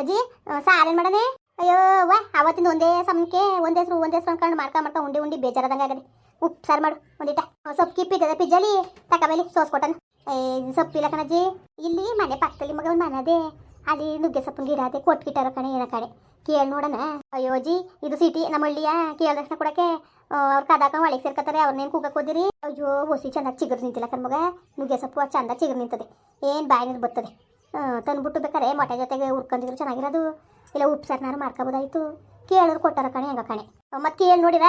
ಅಜ್ಜಿ ಸಾರೇನು ಮಾಡನೆ ಅಯ್ಯೋ ವಾ ಅವತ್ತಿಂದ ಒಂದೇ ಸಮಕ್ಕೆ, ಒಂದೇ ಹೆಸರು ಒಂದೇ ಹೆಸರು ಅನ್ಕೊಂಡು ಮಾಡ್ಕೊಂಡು ಮಾಡ್ಕೊಂಡು ಉಂಡಿ ಉಂಡಿ ಬೇಜಾರದಂಗೆ ಆಗದೆ. ಉಪ್ಪು ಸಾರು ಮಾಡು ಒಂದಿಟ ಸೊಪ್ಪು ಕಿಪ್ಪಿದ್ದದ ಪಿಜ್ಜಲಿ? ತಕಬೇಲಿ ಸೋಸ್ ಕೊಟ್ಟನು. ಏ ಸೊಪ್ಪಿಲ್ಲ ಕಣಜ್ಜಿ. ಇಲ್ಲಿ ಮನೆ ಪಕ್ಕದಲ್ಲಿ ಮಗ ಒಂದು ಅದೇ. ಅಲ್ಲಿ ನುಗ್ಗೆ ಸೊಪ್ಪಿನ ಗಿಡ ಅದೇ ಕೊಟ್ಕಿಟ್ಟಾರ ಕಣೆ ಏನ ಕಡೆ ಕೇಳಿ ನೋಡೋಣ. ಅಯ್ಯೋ ಅಜ್ಜಿ, ಇದು ಸಿಟಿ, ನಮ್ಮ ಹಳ್ಳಿಯ ಕೇಳಿದ ತಕ್ಷಣ ಕೊಡಕ್ಕೆ ಅವ್ರು ಕದಾಕೊಂಡು ಒಳಗೆ ಸೇರ್ಕತ್ತಾರೆ ಅವ್ರನ್ನೇನು ಕೂಗಕ್ಕೆ ಹೋದಿರಿ. ಅಯ್ಯೋ, ಹೊಸಿ ಚೆನ್ನಾಗಿ ಚಿಗುರು ನಿಂತಿಲ್ಲ ಕಣ್ಮಗ ನುಗ್ಗೆ ಸೊಪ್ಪು ಚಂದ ಚಿಗುರು ನಿಂತದೆ. ಏನು ಬಾಯಿ ಬರ್ತದೆ ತಂದ್ಬಿಟ್ಟು ಬೇಕಾರೆ ಮೊಟ್ಟೆ ಜೊತೆಗೆ ಹುರ್ಕೊಂಡಿದ್ರು ಚೆನ್ನಾಗಿರೋದು. ಇಲ್ಲ, ಉಪ್ಪು ಸಾರ್ನಾರು ಮಾಡ್ಕೋಬೋದಾಯ್ತು. ಕೇಳಿದ್ರು ಕೊಟ್ಟಾರ ಕಣೆ, ಹೆಂಗ ಕಣೆ. ಮತ್ತೆ ಕೇಳಿ ನೋಡಿರ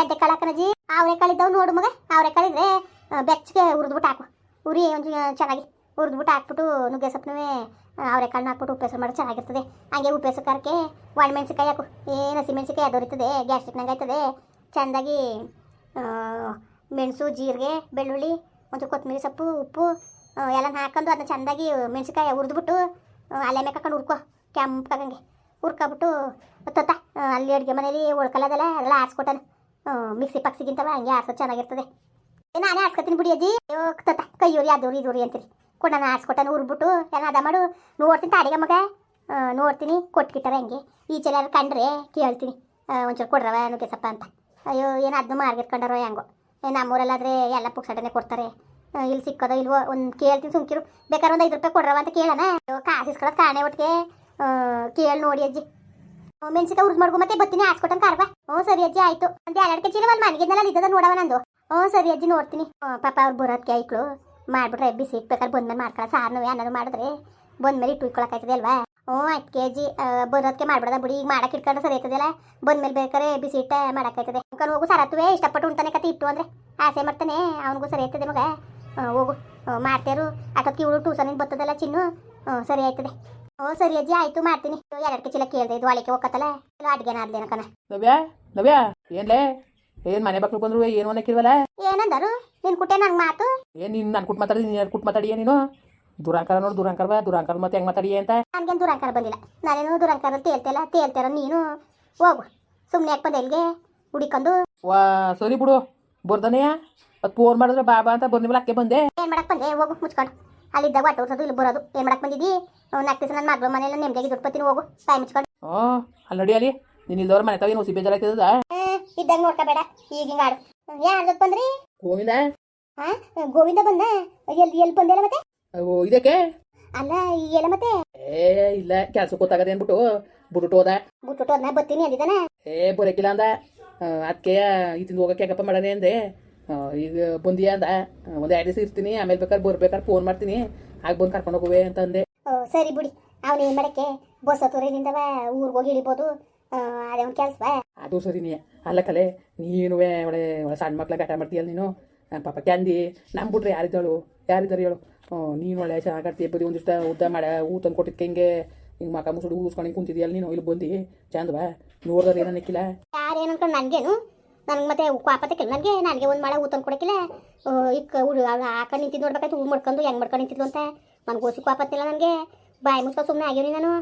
ಎಡ್ಡೆ ಕಾಳು ಅವರೇ ಕಾಳಿದ್ದಾವ್ ನೋಡು ಮಗ, ಅವರೇ ಕಾಳಿದ್ರೆ ಬೆಚ್ಚಗೆ ಹುರಿದ್ಬಿಟ್ಟು ಹಾಕು. ಉರಿ, ಒಂದು ಚೆನ್ನಾಗಿ ಹುರಿದ್ಬಿಟ್ಟು ಹಾಕ್ಬಿಟ್ಟು ನುಗ್ಗೆ ಸೊಪ್ಪನೂ ಅವರೇ ಕಾಳನ್ನ ಹಾಕ್ಬಿಟ್ಟು ಉಪ್ಪು ಮಾಡು ಚೆನ್ನಾಗಿರ್ತದೆ. ಹಂಗೆ ಉಪ್ಪೇಸ ಒಣ ಒಣಮೆಣ್ಸಿಕಾಯಿ ಹಾಕು. ಏನು ಹಸಿಮೆಣ್ಸಿಕಾಯಿ ಅದೊರಿತದೆ ಗ್ಯಾಸ್ಟ್ರಿಕ್ನಾಗ ಆಯ್ತದೆ. ಚೆಂದಾಗಿ ಮೆಣಸು, ಜೀರಿಗೆ, ಬೆಳ್ಳುಳ್ಳಿ ಒಂದು ಕೊತ್ತಂಬರಿ ಸೊಪ್ಪು, ಉಪ್ಪು ಎಲ್ಲ ಹಾಕೊಂಡು ಅದನ್ನ ಚೆಂದಾಗಿ ಮೆಣಸಿಕಾಯಿ ಹುರಿದ್ಬಿಟ್ಟು ಅಲ್ಲೇ ಮೇಲೆ ಹಾಕೊಂಡು ಹುರ್ಕೊ ಕೆಂಪಗಂಗೆ ಹುರ್ಕೊಬಿಟ್ಟು ತೊತ್ತ ಅಲ್ಲಿ ಅಡುಗೆ ಮನೇಲಿ ಉಳ್ಕಲ್ಲದಲ್ಲ ಅದೆಲ್ಲ ಆರಿಸ್ಕೊಟ್ಟನು. ಮಿಕ್ಸಿ ಪಕ್ಸಿಗಿಂತವ ಹಂಗೆ ಆರ್ಸೋದು ಚೆನ್ನಾಗಿರ್ತದೆ. ನಾನೇ ಆಡ್ಸ್ಕೊತೀನಿ ಬಿಡಿ ಅಜ್ಜಿ. ತೊತ್ತ ಅದು ಅದೂರಿ, ಇದೂರಿ ಅಂತೀರಿ. ಕೊಟ್ಟು ನಾನು ಆಡ್ಸ್ಕೊಟ್ಟನು ಉರ್ಬಿಟ್ಟು ಎಲ್ಲ ಅದ ಮಾಡು. ನೋಡ್ತೀನಿ ತಾಡಿಗೆ ಮಗ. ನೋಡ್ತೀನಿ ಕೊಟ್ಟುಕಿಟ್ಟವ ಹಂಗೆ. ಈ ಚೆಲ್ಲ ಕಂಡ್ರೆ ಕೇಳ್ತೀನಿ. ಒಂಚೂರು ಕೊಡ್ರವ ನುಗ್ಗೆಸಪ್ಪ ಅಂತ. ಅಯ್ಯೋ, ಏನು ಅದನ್ನು ಮಾರ್ಗಿಟ್ಕೊಂಡಾರೋ ಹೆಂಗೋ. ನಮ್ಮೂರಲ್ಲಾದರೆ ಎಲ್ಲ ಪುಕ್ಸಟನೆ ಕೊಡ್ತಾರೆ. ಇಲ್ಲಿ ಸಿಕ್ಕದ ಇಲ್ವೋ ಒಂದು ಕೇಳ್ತೀನಿ ಸುಮ್ಕಿರು. ಬೇಕಾದ್ರೆ ಒಂದು ಐದು ರೂಪಾಯಿ ಕೊಡ್ರವ ಅಂತ ಕೇಳೋಣ. ಕಾಸು ಕಾಣೆ ಒಟ್ಟಿಗೆ. ಕೇಳಿ ನೋಡಿ ಅಜ್ಜಿ. ಮೆಣಸಿನ ಉರ್ದು ಮಾಡ್ಕೊ ಮತ್ತೆ ಬತ್ತೀನಿ ಹಾಸ್ಕೊಟ್ಟಂಗೆ ಕಾರ್ವ. ಹ್ಞೂ ಸರಿ ಅಜ್ಜಿ, ಆಯ್ತು. ಅಂತ ಎರಡು ಕೆಜಿ ಅಲ್ಲಿ ಮನೆಗಿದ್ನಲ್ಲ ಇದ್ದದ ನೋಡವ ನಂದು. ಹ್ಞೂ ಸರಿ ಅಜ್ಜಿ, ನೋಡ್ತೀನಿ. ಪಾಪ ಅವ್ರು ಬರೋದಕ್ಕೆ ಐಕ್ಳು ಮಾಡ್ಬಿಟ್ರೆ ಬಿಸಿ ಇಟ್ಬೇಕಾದ್ರೆ ಬಂದ್ಮೇಲೆ ಮಾಡ್ಕೊಳ್ಳೋ ಸಾರ್ನು ಅನ್ನೋದು ಮಾಡಿದ್ರೆ ಬಂದ್ಮೇಲೆ ಇಟ್ಟು ಇಟ್ಕೊಳಕಾಯ್ತದೆ ಅಲ್ವಾ? ಹ್ಞೂ ಐದು ಕೆ ಜಿ ಬರೋದಕ್ಕೆ ಮಾಡ್ಬಿಡದ ಬಿಡಿ. ಈಗ ಮಾಡಕ್ಕೆ ಇಟ್ಕೊಂಡ್ರೆ ಸರಿ ಆಯ್ತದಲ್ಲ ಬಂದ್ಮೇಲೆ ಬೇಕಾದ್ರೆ ಬಿಸಿ ಇಟ್ಟ ಮಾಡೋಕ್ಕಾಯ್ತದೆ ಹೋಗು ಸರತ್ವೇ ಇಷ್ಟಪಟ್ಟು ಉಂಟಾನೆ ಕತೆ ಇಟ್ಟು ಅಂದ್ರೆ. ಆಸೆ ಮಾಡ್ತಾನೆ. ಅವನಿಗೂ ಸರಿ ಆಯ್ತದೆ ಮಗ. ಹೋಗು. ಮಾಡ್ತೇರು. ಅಟೋಕ್ಕೆ ಇವಳು ಟ್ಯೂಷನಿಂದ ಬತ್ತದಲ್ಲ ಚಿನ್ನು? ಹ್ಞೂ ಸರಿ ಆಯ್ತದೆ. ಓ ಸರಿ ಅಜ್ಜಿ ಆಯ್ತು ಮಾಡ್ತೀನಿ. ಎರಡು ಚಿಲ್ಲ ಚೀಲ ಕೇಳಿದೆ ಇದು ಒಳಕ್ಕೆ ಹೋಗತ್ತಲ್ಲ ಇಲ್ಲ ಅಡ್ಗೆನ ಆದ್ಲೇನ ಕಣ ನವ್ಯ ನವ್ಯ ಏನ್ಲೇ? ಏನ್ ಮನೆ ಬಾಕ್ಲು ಬಂದ್ರು ಏನು ಅನ್ನಕ್ಕಿಲ್ವಲ್ಲ? ಏನಂದರು? ನಿನ್ ಕುಟ್ಟೆ ನಂಗೆ ಮಾತು? ಏನ್ ನಿನ್ ನಾನು ಕುಟ್ ಮಾತಾಡಿ ನೀನು ಕುಟ್ ಮಾತಾಡಿಯ ನೀನು? ದುರಾಂಕಾರ ನೋಡು ದುರಾಂಕಾರ ಬಾ ದುರಾಂಕಾರ ಮತ್ತೆ ಹೆಂಗ್ ಮಾತಾಡಿಯ ಅಂತ? ನನ್ಗೇನು ದುರಂಕಾರ ಬಂದಿಲ್ಲ. ನಾನೇನು ದುರಂಕಾರ ತೇಲ್ತಿಲ್ಲ ತೇಲ್ತಾರ ನೀನು? ಹೋಗು. ಸುಮ್ಮನೆ ಯಾಕೆ ಬಂದೆ ಇಲ್ಲಿಗೆ? ಹುಡಿಕೊಂಡು ವಾ ಸರಿ ಬಿಡು. ಬರ್ದನೆಯ? ಅದು ಫೋನ್ ಮಾಡಿದ್ರೆ ಬಾಬಾ ಅಂತ ಬಂದಿವಲ್ಲ ಅಕ್ಕೆ ಬಂದೆ. ಏನ್ ಮಾಡಕ್ ಬಂದೆ? ಹೋಗು ಮುಚ್ಕೊಂಡು. ಅಲ್ಲಿದ್ದಾಗ ಹೊಟ್ಟೆ ಹೊರ್ಸೋದು ಇಲ್ಲಿ ಬರೋದು. ಏನ್ ಮಾಡಕ್ ಬಂದಿದ್ದಿ? ನಾಲ್ಕು ದಿವಸ ನನ್ನ ಮಗಳು ಮನೆಯಲ್ಲ ನೆಮ್ಮದಿಯಾಗಿ ದುಡ್ಕೊತೀನಿ ಹೋಗು. ಬಾಯಿ ಮುಚ್ಕೊಂಡು. ಓ ಅಲ್ಲಿ ನೋಡಿ ಅಲ್ಲಿ. ನೀನು ಇಲ್ದವ್ರ ಮನೆ ತಾವೇನು ಹುಸಿ ಬೇಜಾರಾಗ್ತದ ಇದ್ದಾಗ ನೋಡ್ಕೋಬೇಡ ಈಗ ಹಿಂಗೆ ಆಡು. ಯಾರ ಜೊತೆ ಬಂದ್ರಿ? ಗೋವಿಂದ? ಹಾ ಗೋವಿಂದ ಬಂದ? ಎಲ್ಲಿ ಎಲ್ಲಿ ಬಂದೆಲ್ಲ ಮತ್ತೆ? ಓ ಇದಕ್ಕೆ? ಅಲ್ಲ ಎಲ್ಲ ಮತ್ತೆ? ಏ ಇಲ್ಲ ಕೆಲ್ಸಕ್ಕೆ ಗೊತ್ತಾಗದೆ ಅಂದ್ಬಿಟ್ಟು ಬಿಟ್ಬಿಟ್ಟು ಹೋದ. ಬಿಟ್ಬಿಟ್ಟು ಹೋದ ಬತ್ತೀನಿ ಅಂದಿದ್ದಾನೆ. ಏ ಬರೋಕಿಲ್ಲ ಅಂದ. ಅದಕ್ಕೆ ಈತಿಂದ ಹೋಗಕ್ಕೆ ಯಾಕಪ್ಪ ಮಾಡದೆ ಅಂದೆ? ಈಗ ಬಂದಿಯ ಅಂದ. ಒಂದು ಎರಡು ದಿವಸ ಇರ್ತೀನಿ ಆಮೇಲೆ ಬೇಕಾದ್ರೆ ಬರ್ಬೇಕಾದ್ರೆ ಫೋನ್ ಮಾಡ್ತೀನಿ. ಆಗ ಬಂದು ಕರ್ಕೊಂಡು ಹೋಗುವೆ ಅಂತ ಅಂದೆ. ಸರಿ ಬಿಡಿ. ಅವನು ಏನು ಮಾಡಕ್ಕೆ? ಬಸ್ ಹತ್ತೂರಿನಿಂದವ ಊರಿಗೆ ಹೋಗಿ ಇಳಿಬೋದು. ಅದೇ ಒಂದು ಕೆಲಸ ಅದು ಸರಿನೇ ಅಲ್ಲ ಕಲೆ ನೀನು ಒಳ್ಳೆ ಸಣ್ಣ ಮಕ್ಳ ಗಟ ಮಾಡ್ತೀಯಲ್ಲ ನೀನು? ಪಾಪ ಕ್ಯಾಂದಿ ನಂಬಿಟ್ರೆ ಯಾರಿದ್ದಾಳು? ಯಾರಿದ್ದಾರೆ ಹೇಳು? ನೀನು ಒಳ್ಳೆ ಚೆನ್ನಾಗಿ ಆಡ್ತೀಯ ಬರೀ ಒಂದಿಷ್ಟು ಉದ್ದ ಮಾಡ ಊ ತಂದು ಕೊಟ್ಟಿದ್ಕೆ ಹಿಂಗೆ? ಹಿಂಗೆ ಮಕ ಮುಸುಡು ಊಸ್ಕೊಂಡು ಕುಂತಿದ್ಯಲ್ಲ ನೀನು ಇಲ್ಲಿ ಬಂದು. ಚಂದವಾ? ನೋಡಿದ್ರೆ ಏನ ನಿಕ್ಕಿಲ್ಲ? ಯಾರೇನು ಅನ್ಕೊಂಡು ನನಗೇನು? ನನಗೆ ಮತ್ತೆ ಕ್ವಾಪತ್ತಕ್ಕಿಲ್ಲ ನನಗೆ ನನಗೆ ಒಂದು ಮಳೆ ಊತಂದು ಕೊಡಕ್ಕಿಲ್ಲ. ಇಕ್ಕ ಹುಡು ಅವಳು ಹಾಕೊಂಡು ನಿಂತಿದ್ದು ನೋಡ್ಬೇಕಾಯ್ತು ಹೂ ಮಾಡ್ಕೊಂಡು ಹೆಂಗೆ ಮಾಡ್ಕೊಂಡು ನಿಂತಿದ್ಲು ಅಂತ. ನನಗೆ ಓಸಿ ಕ್ವಾಪತ್ತಿಲ್ಲ ನನಗೆ. ಬಾಯಿ ಮುಚ್ಕೊಂಡು ಸುಮ್ಮನೆ ಆಗ್ಯವನಿ ನಾನು.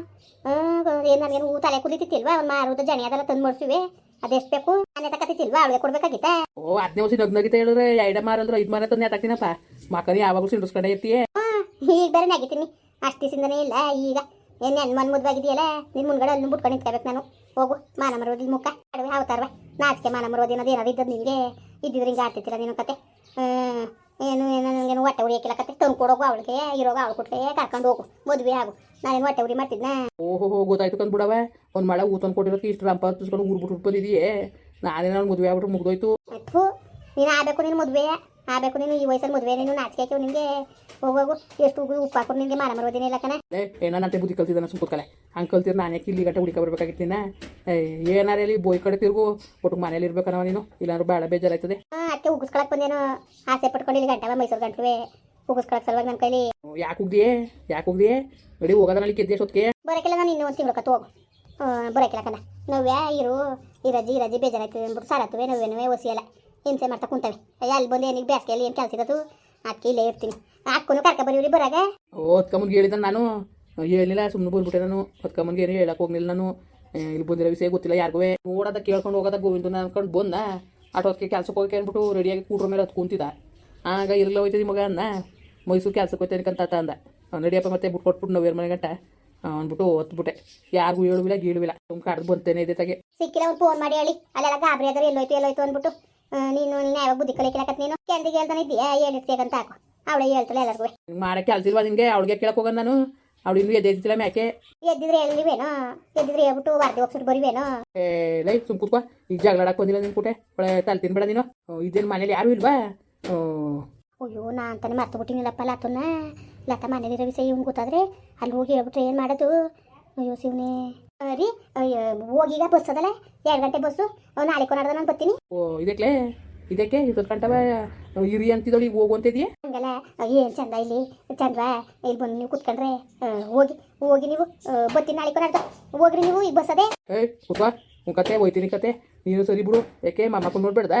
ಏನು ನನಗೇನು ಹೂ ತಲೆ ಕುದಿತಿತ್ತಿಲ್ವಾ? ಒಂದು ಮಾರುದ ಜಣಿ ಅದೆಲ್ಲ ತಂದು ಮಾಡಿಸಿವೆ. ಅದೆಷ್ಟು ಬೇಕು? ನಾನೇ ತಕತ್ತಿತ್ತಿಲ್ವಾ ಅವಳಿಗೆ ಕೊಡ್ಬೇಕಾಗಿತ್ತ? ಓ ಹದಿನೇ ವರ್ಷ ನಗ್ನಗಿತ ಹೇಳಿದ್ರೆ ಎರಡು ಅಂದ್ರೆ ಐದು ಮಾರ ತಂದು ಯಾತಾಕ್ತೀನಪ್ಪ ಮಕ್ಕಳು ಯಾವಾಗಲೂ ಸಿಂಡಿಸ್ಕೊಂಡೇ ಇರ್ತೀಯ. ಈಗ ಬೇರೆ ನಗಿತೀನಿ ಅಷ್ಟು ದಿವಸದಿಂದನೇ ಇಲ್ಲ ಈಗ. ಏನು ನನ್ನ ಮನ್ ಮುದ್ವಾಗಿದೆಯಲ್ಲ ನಿನ್ನ ಮುಂದ್ಗಡೆ ಅಲ್ಲಿ ಬಿಟ್ಕೊಂಡು ನಿಂತ್ಕೋಬೇಕು ನಾನು. ಹೋಗು ಮಾನ ಮರವದಿ ಮುಖ. ಅಡವೆ ಅವತಾರವ ನಾಚಿಕೆ ಮಾನ ಮರೋದು ಅನ್ನೋದು ಏನಾದ್ರು ಇದ್ದದ್ದು ನಿನಗೆ? ಇದ್ದಿದ್ರೆ ಹಿಂಗೆ ಆಡ್ತಿತ್ತಿಲ್ಲ ನಿನ್ನ ಕತೆ. ಏನು ಏನು ನನಗೇನು ಹೊಟ್ಟೆ ಉರಿಯಕ್ಕಿಲ್ಲ ಕತೆ? ತಂದು ಕೊಡೋಗು ಅವಳಿಗೆ ಇರೋಗ ಅವಳು ಕೊಟ್ಟೆ ಕರ್ಕೊಂಡು ಹೋಗು. ಮದುವೆ ಆಗು. ನಾನೇನು ಹೊಟ್ಟೆ ಉರಿ ಮಾಡ್ತಿದ್ನ? ಓಹೋ ಗೊತ್ತಾಯ್ತು ಕಂದು ಬಿಡವ ಒಂದು ಮಳೆ ಊ ತಂದು ಕೊಟ್ಟಿರೋಕೆ ಇಷ್ಟು ರಂಪ ಹತ್ತಿಸ್ಕೊಂಡು ಊರು ಬಿಟ್ಟು ಬಂದಿದೆಯೇ ನಾನೇನೋ ನಾನು ಮದುವೆ ಆಗ್ಬಿಟ್ಟು ಮುಗ್ದೋಯ್ತು. ನೀನು ಆಗಬೇಕು ನೀನು ಮದುವೆ ಆಗಬೇಕು ನೀನು ಈ ವಯಸ್ಸಲ್ಲಿ ಮದುವೆ ನೀನು ನಾಚಿಕೆ ಹಾಕಿವು ನಿಮಗೆ ಹೋಗೋಗು ಎಷ್ಟು ಉಪ್ಪು ಉಪ್ಪು ಹಾಕೊಂಡು ನಿನಗೆ ಮಾರ ಮರವದಿನ ಇಲ್ಲ ಕಣ. ಏ ಏನಂತೆ ಬುದ್ಧಿ ಕಲ್ತಿದ್ದಾನೆ ಸುಮ್ಕೂತ್ಕಲೆ ಹಂಗೆ ಕಲ್ತಿರ್ ನಾನು ಯಾಕೆ ಇಲ್ಲಿ ಗಂಟೆ ಹುಡುಕ ಬರ್ಬೇಕಾಗಿತ್ತಿನ ಏನಾರ ಇಲ್ಲಿ ಬೋಯ್ ಕಡೆ ತಿರುಗು ಒಟ್ಟು ಮನೇಲಿ ಇರ್ಬೇಕನವ ನೀನು? ಇಲ್ಲಾಂದ್ರೆ ಭಾಳ ಬೇಜಾರಾಯ್ತದೆ. ಅದಕ್ಕೆ ಉಗಿಸ್ಕೊಳಕ್ ಬಂದೇನು ಆಸೆ ಪಟ್ಕೊಂಡು ಇಲ್ಲಿ ಗಂಟವ ಮೈಸೂರು ಗಂಟೆ ಉಗಿಸ್ಕೊಳಕ್ ಸಲುವಾಗಿ ನನ್ನ ಕೈಲಿ. ಯಾಕೆ ಹೋಗ್ದಿಯೇ ಯಾಕೆ ಹೋಗ್ದಿಯೇ ನಡಿ ಹೋಗೋದ್ರಲ್ಲಿ ಕೆದ್ದೆ ಸೊತ್ಕೆ ಬರೋಕಿಲ್ಲ ನಾನು ಇನ್ನೊಂದು ತಿಂಗಳು ಕತ್ತು ಹೋಗು. ಬರೋಕಿಲ್ಲ ಕಣ. ನೋವ್ಯಾ ಇರು ಈ ರಜಿ ರಜಿ ಬೇಜಾರಾಯ್ತದೆ ಅಂದ್ಬಿಟ್ಟು ಸಾರತ್ವೆ ನೋವೇನುವೆ ಒಸಿಯಲ್ಲ. ಹಿಂಸೆ ಮಾಡ್ತಾ ಕುಂತವೆ. ಅಯ್ಯ ಅಲ್ಲಿ ಬಂದು ಏನಿಗೆ ಬೇಸಿಗೆಯಲ್ಲಿ ಏನು ಕೆಲಸ ಇರೋದು ಅದಕ್ಕೆ ಇಲ್ಲೇ ಇರ್ತೀನಿ. ಅಕ್ಕನು ಕರ್ಕ ಬರೀವ್ರಿ ಬರಾಗ ಓ ಹೊತ್ಕೊಂಬಂದು ಹೇಳಿದ ನಾನು. ಹೇಳಿಲ್ಲ ಸುಮ್ಮನೆ ಬಂದ್ಬಿಟ್ಟೆ ನಾನು. ಹೊತ್ಕೊಂಬಂದು ಏನು ಹೇಳಕ್ಕೆ ಹೋಗ್ಲಿಲ್ಲ ನಾನು. ಇಲ್ಲಿ ಬಂದಿರೋ ವಿಷಯ ಗೊತ್ತಿಲ್ಲ ಯಾರಿಗೂ. ನೋಡೋದ ಕೇಳ್ಕೊಂಡು ಹೋಗೋದ ಗೋವಿಂದನ ಅನ್ಕೊಂಡು ಬಂದ. ಆಟೋದಕ್ಕೆ ಕೆಲ್ಸಕ್ಕೆ ಹೋಗಕ್ಕೆ ಅಂದ್ಬಿಟ್ಟು ರೆಡಿಯಾಗಿ ಕೂಟ್ರ ಮೇಲೆ ಅದು ಕುಂತಿದ್ದ. ಆಗ ಇರಲ್ಲ ಹೋಯ್ತದೆ ಮಗ ಅನ್ನ. ಮೈಸೂರು ಕೆಲ್ಸಕ್ಕೆ ಹೋಯ್ತೇನೆ ಕಂತ ಅಂದ. ರೆಡಿಯಪ್ಪ ನಡಿಯಪ್ಪ ಮತ್ತೆ ಬಿಟ್ಟು ಕೊಟ್ಬಿಟ್ಟು ಏರ್ ಮನೆ ಗಂಟ. ಅಂದ್ಬಿಟ್ಟು ಹೊತ್ಬಿಟ್ಟೆ. ಯಾರಿಗೂ ಹೇಳುವಿಲ್ಲ ಗೀಳುವಿಲ್ಲ. ತುಂಬ ಕಡ್ದು ಬಂತೇನೆ ಇದೆ ತಗೆ. ಸಿಕ್ಕಿಲ್ಲ ಫೋನ್ ಮಾಡಿ ಹೇಳಿ. ಅಲ್ಲೆಲ್ಲ ಗಾಬರಿ ಆದ್ರೆ ಎಲ್ಲೋಯ್ತು ಎಲ್ಲೋಯ್ತು ಅಂದ್ಬಿಟ್ಟು. ನೀನು ನೀನು ಯಾವಾಗ ಬುದ್ಧಿ ಕಲಿಕಲಕತ್ ನೀನು? ಕೆಂದಿಗೆ ಹೇಳ್ತಾನೆ ಇದ್ದೀಯಾ? ಹೇಳಿರ್ತೀಯಂತ ಹಾಕು. ಅವಳೆ ಹೇಳ್ತಾಳೆ ಎಲ್ಲರಿಗೂ. ಮಾಡಕ್ಕೆ ಕೆಲ್ಸಿಲ್ವಾ ನಿನಗೆ ಅವಳಿಗೆ ಕೇಳಕ್ಕೆ ಹೋಗ ನಾನು. ಅವಳು ಇನ್ನೂ ಎದ್ದಿಲ್ಲ ಮ್ಯಾಕೆ. ಎದ್ದಿದ್ರೆ ಹೇಳಿವೇನೋ ಎದ್ದಿದ್ರೆ ಹೇಳ್ಬಿಟ್ಟು ವಾರ್ತೆ ಹೋಗ್ಬಿಟ್ಟು ಬರಿವೇನೋ? ಏ ಲೈ ಸುಮ್ ಕೂತ್ಕೋ. ಈಗ ಜಗಳಾಡಕ್ಕೆ ಬಂದಿಲ್ಲ ನಿನ್ ಕೂಟೆ. ಒಳ್ಳೆ ತಲೆ ತಿನ್ಬೇಡ ನೀನು. ಇದೇನು ಮನೇಲಿ ಯಾರು ಇಲ್ವಾ. ಅಯ್ಯೋ ನಾ ಅಂತಾನೆ ಮರ್ತು ಬಿಟ್ಟಿನಿಲ್ಲಪ್ಪ ಲತನ ಲತ ಮನೇಲಿರೋ ವಿಷಯ ಇವ್ನು ಗೊತ್ತಾದ್ರೆ ಅಲ್ಲಿ ಹೋಗಿ ಹೇಳ್ಬಿಟ್ರೆ ಏನು ಮಾಡೋದು? ಅಯ್ಯೋ ಶಿವನೇ. ರೀ ಹೋಗೀಗ ಬಸ್ ಅದಲ್ಲ? ಎರಡು ಗಂಟೆ ಬಸ್ಸು. ನಾಳೆ ಕೊನಾಡ್ದ ನಾನು ಬರ್ತೀನಿ. ಓ ಇದಕ್ಕೆ? ಇದಕ್ಕೆ ಇಪ್ಪತ್ತು ಗಂಟೆ ಇರಿ ಅಂತಿದ್ದಳು ಈಗ ಹೋಗು ಅಂತಿದ್ಯಾ ಹಂಗಲ್ಲ ಏನು ಚಂದ ಇಲ್ಲಿ? ಚಂದ್ರ ಇಲ್ಲಿ ಬಂದು ನೀವು ಕುತ್ಕೊಂಡ್ರೆ ಹೋಗಿ ಹೋಗಿ ನೀವು ಬರ್ತೀನಿ ನಾಳೆ ಕೊನಾಡ್ದ. ಹೋಗ್ರಿ ನೀವು ಈಗ ಬಸ್ ಅದೇ. ಏ ಕುತ್ವಾ ಕತೆ ಹೋಯ್ತೀನಿ ಕತೆ. ನೀನು ಸರಿ ಬಿಡು. ಯಾಕೆ ಮಮ್ಮಕ್ಕ ನೋಡ್ಬೇಡ್ದ?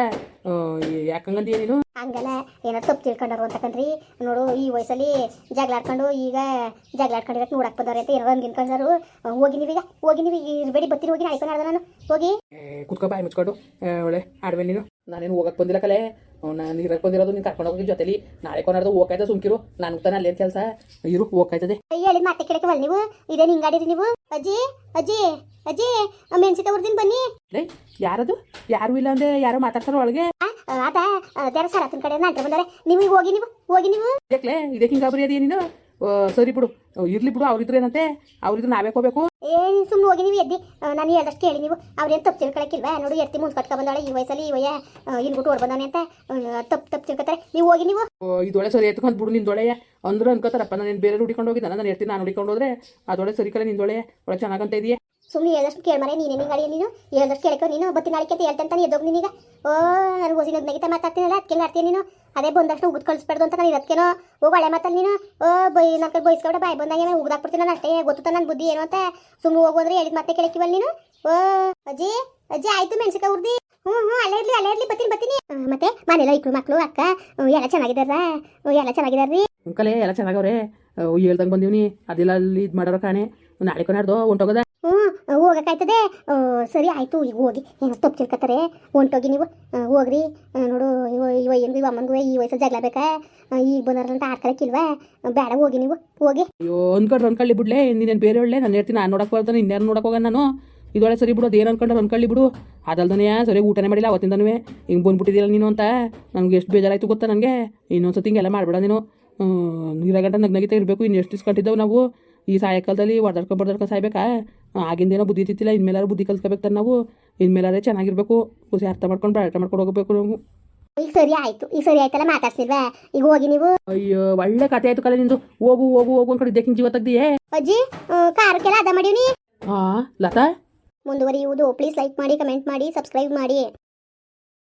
ಯಾಕಂಗಂದಿ ನೀನು? ಹಂಗಲ್ಲ ಏನೋ ತಪ್ಪು ತಿಳ್ಕೊಂಡರು ಅಂತಕಂಡ್ರಿ ನೋಡು ಈ ವಯಸ್ಸಲ್ಲಿ ಜಗಳ ಆಡ್ಕೊಂಡು ಈಗ ಜಗಳ ಆಡ್ಕೊಂಡಿರಕ್ಕೆ ನೋಡಕ್ ಬಂದವ್ರೆ ಅಂತ ಏನೋ ಅನ್ಕೊಂಡ್ರು ಹೋಗಿ ನೀವೀಗ ಹೋಗಿ ನೀವು ಇರ್ಬೇಡಿ ಬರ್ತೀನಿ ಹೋಗಿ ನಾಳೆ ಕೊನಾಡ್ದ ನಾನು. ಹೋಗಿ. ಕುತ್ಕೋ ಬಾಯಿ ಮುಚ್ಕೊಂಡು. ಒಳ್ಳೆ ಆಡ್ವೆ ನೀನು. ನಾನೇನು ಹೋಗಕ್ಕೆ ಬಂದಿಲ್ಲ ಕಲೆ. ನಾನು ಇರಕ್ಕೆ ಬಂದಿರೋದು ನೀನ್ ಕರ್ಕೊಂಡು ಹೋಗಿ ಜೊತೆಲಿ. ನಾಳೆ ಕೊನಾರ್ದು ಹೋಗ್ತಾ ಸುಮ್ಕಿರು. ನಾನು ತಾನೆ ಅಲ್ಲೇನು ಕೆಲಸ. ಇರು ಹೋಗ್ತಾ ಹೇಳಿದ ಮತ್ತೆ ಕೇಳಕ್ಕೆ ಬಲ್ ನೀವು? ಇದೇನು ಹಿಂಗಾಡಿರಿ ನೀವು? ಅಜ್ಜಿ ಅಜ್ಜಿ ಅಜ್ಜಿ ಮೆಣಸಿಕ ಉರ್ದಿನ ಬನ್ನಿ. ಲೇ ಯಾರದು? ಯಾರು ಇಲ್ಲ ಅಂದ್ರೆ ಯಾರು ಮಾತಾಡ್ತಾರ ಒಳಗೆ? ಆ, ಆತ ತೆರ ಸರ್ ಆತನ ಕಡೆ ನಂತರ ಬಂದರೆ. ನೀವು ಹೋಗಿ ನೀವು ಹೋಗಿ ನೀವು. ಇದಕ್ಕೆ ಹಿಂಗಾಬರಿ ಅದೇ ನೀನು? ಸರಿ ಬಿಡು. ಇರ್ಲಿ ಬಿಡು ಅವ್ರಿದ್ರೆ ಏನಂತೆ? ಅವ್ರಿದ್ರೆ ನಾವೇ ಹೋಗ್ಬೇಕು. ಏ ಸುಮ್ಮನೆ ಹೋಗಿ ನೀವು ಎದ್ದಿ? ಆ, ನಾನು ಹೇಳ್ದಷ್ಟು ಕೇಳಿ ನೀವು. ಅವ್ರೇನು ತಪ್ಪು ತಿಳ್ಕೊಳಕ್ಕಿಲ್ವಾ? ನೋಡು ಎತ್ತಿ ಮುಂದೆ ಕಟ್ಕೊ ಬಂದಾಳೆ ಈ ವಯಸ್ಸಲ್ಲಿ ಈ ವಯ ಇಲ್ಬಿಟ್ಟು ಓಡ್ ಬಂದವನೆ ಅಂತ ತಪ್ಪು ತಪ್ಪು ತಿಳ್ಕೊತಾರೆ. ನೀವು ಹೋಗಿ ನೀವು. ಇದೊಳೆ ಸರಿ ಎತ್ಕೊಂಡು ಬಿಡು ನಿಂದೊಳೆ ಅಂದ್ರೆ ಅನ್ಕೋತಾರಪ್ಪ ನಾನು ಬೇರೆ ಹುಡಿಕೊಂಡು ಹೋಗಿದ್ದಾನೆ ನಾನು ಎತ್ತಿ ನಾನು ಹುಡಿಕೊಂಡು ಹೋದ್ರೆ ದೊಳೆ ಸರಿ ಕಲೆ ನಿಂದೊಳೆ ಒಳ್ಳೆ ಚೆನ್ನಾಗಂತ ಇದೆಯಾ. ಸುಮ್ಮನೆ ಹೇಳ್ದಷ್ಟು ಕೇಳ್ಮರೆ ನೀನೇ ಹಿಂಗಾಡಿ ನೀನು ಹೇಳ್ದಷ್ಟು ಕೇಳಕೋ ನೀನು ಬತ್ತಿ ನಾಳಿಕೆ ಅಂತ ಹೇಳ್ತಂತ ಎದ್ದೋಗಿ ನೀನೀಗ. ಓ ನಾನು ಓಸಿನ ನಗಿತ ಮಾತಾಡ್ತೀನಲ್ಲ ಅದಕ್ಕೆ ಆಡ್ತೀನಿ ನೀನು? ಅದೇ ಬಂದಷ್ಟು ಉಗ್ದು ಕಳಿಸ್ಬಾರ್ದು ಅಂತ ನಾನು ಇರೋದಕ್ಕೇನೋ ಓ, ಒಳ್ಳೆ ಮಾತಲ್ಲಿ ನೀನು. ಓ, ಬೈ ನನ್ನ ಬೈಸ್ಕೊಬಿಡ ಬಾಯ್ ಬಂದಾಗ ನಾನು ಉಗ್ದಾಕ್ಬಿಡ್ತೀನಿ ನಾನು ಅಷ್ಟೇ ಗೊತ್ತ ನನ್ನ ಬುದ್ಧಿ ಏನು ಅಂತ. ಸುಮ್ಮನೆ ಹೋಗು ಅಂದ್ರೆ ಹೇಳಿದ ಮತ್ತೆ ಕೇಳಕ್ಕಿವಲ್ಲ ನೀನು. ಓ, ಅಜ್ಜಿ ಅಜ್ಜಿ, ಆಯ್ತು ಮೆಣಸಿಕ ಉರ್ದಿ ಹ್ಞೂ ಹ್ಞೂ ಅಲ್ಲೇ ಇರಲಿ ಅಲ್ಲೇ ಇರಲಿ, ಬತ್ತೀನಿ ಬತ್ತೀನಿ. ಮತ್ತೆ ಮನೆಲ್ಲ ಇಕ್ಳು ಮಕ್ಕಳು ಅಕ್ಕ ಎಲ್ಲ ಚೆನ್ನಾಗಿದಾರ ಎಲ್ಲ ಚೆನ್ನಾಗಿದಾರ್ರಿ ಅಂಕಲೇ ಎಲ್ಲ ಚೆನ್ನಾಗವ್ರೆ ಹೇಳ್ದಂಗೆ ಬಂದೀವಿ ಅದೆಲ್ಲ, ಅಲ್ಲಿ ಇದು ಮಾಡೋರ ಕಾಣೆ. ನಾಳೆ ಕೊನಾಡ್ದು ಹೊಂಟೋಗದ. ಹೋಗಕ್ಕಾಯ್ತದೆ? ಸರಿ, ಆಯಿತು, ಈಗ ಹೋಗಿ. ಏನು ತಪ್ಪು ತಿಳ್ಕೊತಾರೆ. ಹೊಂಟೋಗಿ ನೀವು. ಹೋಗ್ರಿ. ನೋಡು, ಇವ ಇವ ಏನು ಇವ ಅಮ್ಮಂಗೂ ಈ ವಯಸ್ಸು ಜಗಳ ಈಗ ಬಂದಾರಂತ ಆಡ್ಕೊಳಕ್ಕಿಲ್ವಾ? ಬೇಡ, ಹೋಗಿ ನೀವು. ಹೋಗಿ. ಅಯ್ಯೋ, ಅನ್ಕೊಂಡ್ರೆ, ಅನ್ಕೊಳ್ಳಿ ಬಿಡ್ಲೆ. ನೀನೇನು ಬೇರೆ ಒಳ್ಳೆ? ನಾನು ಹೇಳ್ತೀನಿ, ನಾನು ನೋಡಕ್ಕೆ ಬರ್ತಾನೆ ಇನ್ಯಾರು ನೋಡಕ್ಕೆ ಹೋಗೋಣ ನಾನು? ಇದೊಳೆ ಸರಿ ಬಿಡು, ಅದೇನು ಅನ್ಕೊಂಡ್ರೆ ಅನ್ಕೊಳ್ಳಿ ಬಿಡು. ಅದಲ್ದನೇ ಸರಿ ಊಟನೇ ಮಾಡಿಲ್ಲ ಅವತ್ತಿಂದನೂ ಹಿಂಗೆ ಬಂದ್ಬಿಟ್ಟಿದ್ದೀರಲ್ಲ ನೀನು ಅಂತ. ನನಗೆ ಎಷ್ಟು ಬೇಜಾರಾಯ್ತು ಗೊತ್ತಾ ನನಗೆ ಇನ್ನೊಂದ್ಸತಿ ಹಿಂಗೆಲ್ಲ ಮಾಡಬೇಡ ನೀನು. ನೀರಾಗಂಟ ಗಂಟೆ ನಗ್ನಗಿತ ಇರಬೇಕು. ಇನ್ನು ಎಷ್ಟು ಇಸ್ಕೊಂಡಿದ್ದೆವು ನಾವು? ಈ ಸಾಯಂಕಾಲದಲ್ಲಿ ಹೊಡೆದಾಡ್ಕೊಂಡು ಬಡ್ದಾಡ್ಕೊಂಡು ಸಾಯ್ಬೇಕಾ? ಆಗಿಂದೇನೋ ಬುದ್ಧಿ ತಿತ್ತಿಲ್ಲ ಇನ್ಮೇಲಾರು ಬುದ್ಧಿ ಕಲ್ತ್ಕೋಬೇಕು ತಾನೆ ನಾವು. ಇನ್ಮೇಲಾರೆ ಚೆನ್ನಾಗಿರ್ಬೇಕು. ಖುಷಿ ಅರ್ಥ ಮಾಡ್ಕೊಂಡು ಬಾಟ ಮಾಡ್ಕೊಂಡು ಹೋಗಬೇಕು ನಾವು. ಈಗ ಸರಿ ಆಯ್ತು ಈಗ ಸರಿ ಆಯ್ತಲ್ಲ ಮಾತಾಡ್ಸಿಲ್ವಾ ಈಗ ಹೋಗಿ ನೀವು. ಅಯ್ಯೋ ಒಳ್ಳೆ ಕತೆ ಆಯ್ತು ಕಲೆ ನಿಂದು. ಹೋಗು ಹೋಗು ಹೋಗು ಅನ್ಕೊಂಡು ಇದಕ್ಕೆ ಜೀವ ತೆಗ್ದಿಯೇ ಅಜ್ಜಿ ಕಾರಕ್ಕೆಲ್ಲ ಅದ ಮಾಡೀವಿ ಹಾ ಲತಾ? ಮುಂದುವರಿಯುವುದು. ಪ್ಲೀಸ್ ಲೈಕ್ ಮಾಡಿ ಕಮೆಂಟ್ ಮಾಡಿ ಸಬ್ಸ್ಕ್ರೈಬ್ ಮಾಡಿ.